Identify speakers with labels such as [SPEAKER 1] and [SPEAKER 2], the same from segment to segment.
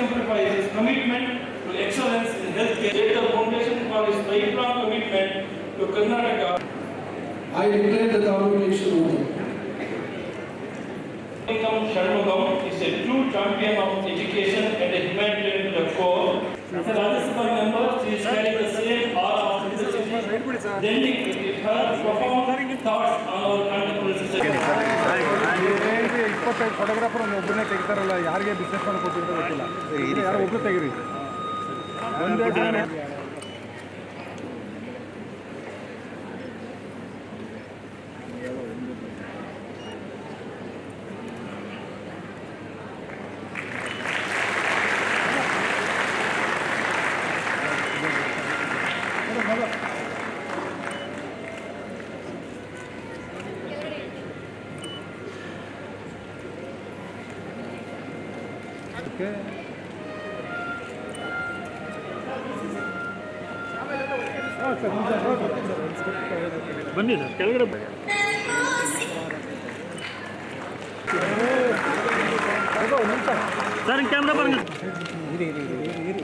[SPEAKER 1] exemplifies his commitment to excellence in healthcare. State the foundation for his lifelong commitment to Karnataka.
[SPEAKER 2] I declare the convocation open.
[SPEAKER 1] Shanmugam is a true champion of education and a humanitarian to the core. As a Rajya member, she is carrying the same aura of simplicity, blending with her profound thoughts on
[SPEAKER 3] ಇಪ್ಪತ್ತೈದು photographer ಒಂದು ಒಬ್ಬರನ್ನೇ ತೆಗಿತಾರಲ್ಲ ಯಾರಿಗೆ business ಮಾಡಿ ಕೊಟ್ಟಿರೋ ಗೊತ್ತಿಲ್ಲ. ಯಾರೋ ಒಬ್ಬರು ತೆಗೀರಿ. ಒಂದೇ ಜನ ಓಕೆ ಬನ್ನಿ ಸರ್ ಕೆಳಗಡೆ ಬನ್ನಿ. ಅದು ಒಂದು ನಿಮಿಷ. ಸರ್ ಕ್ಯಾಮ್ರಾ ಬರಂಗ ಇರಿ ಇರಿ ಇರಿ ಇರಿ ಇರಿ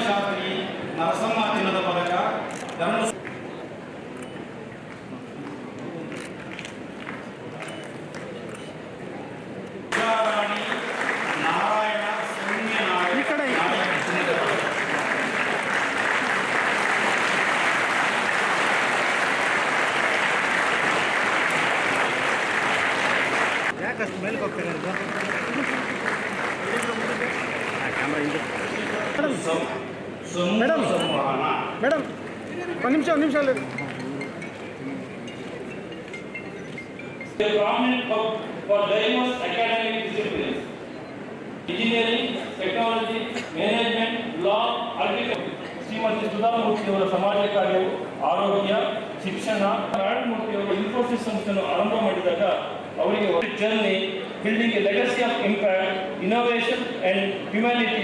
[SPEAKER 1] ನರಸಿಂಹಶಾಸ್ತ್ರಿ ನರಸಮ್ಮ ಚಿನ್ನದ ಪದಕ ಧರ್ಮ ಉಷಾರಾಣಿ ನಾರಾಯಣ
[SPEAKER 3] ಮೇಡಮ್. ಮೇಡಮ್ ಒಂದು ನಿಮಿಷ ಒಂದು ನಿಮಿಷ ಅಲ್ಲಿ
[SPEAKER 1] for diverse academic disciplines. Engineering, technology, management, law, architecture. Shrimati Sudha Murthy ಅವರ ಸಮಾಜ ಆರೋಗ್ಯ ಶಿಕ್ಷಣ ನಾರಾಯಣಮೂರ್ತಿಯವರು ಇನ್ಫೋಸಿಸ್ ಸಂಸ್ಥೆಯನ್ನು ಆರಂಭ ಮಾಡಿದಾಗ ಅವರಿಗೆ journey building legacy of
[SPEAKER 3] impact innovation and humanity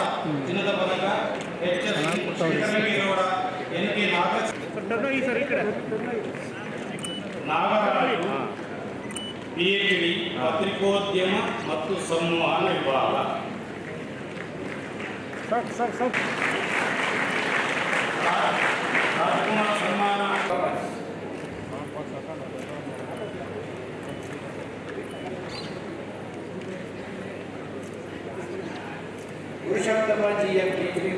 [SPEAKER 1] Nagaraju PhD ಪತ್ರಿಕೋದ್ಯಮ ಮತ್ತು ಸಂವಹನ ವಿಭಾಗ
[SPEAKER 3] ಸಾಕು ಸಾಕು ಸಾಕು
[SPEAKER 1] ರಾಜ್- ರಾಜ್ಕುಮಾರ್ ಸನ್ಮಾನ
[SPEAKER 4] ಪುರುಷೋತ್ತಮ ಜಿ ಎಂ ಡಿಗ್ರಿ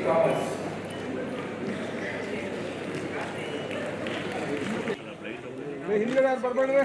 [SPEAKER 3] ಹಿಂದ್ಗಡೆ ಬರ್ಬೇಡ್ರಿ?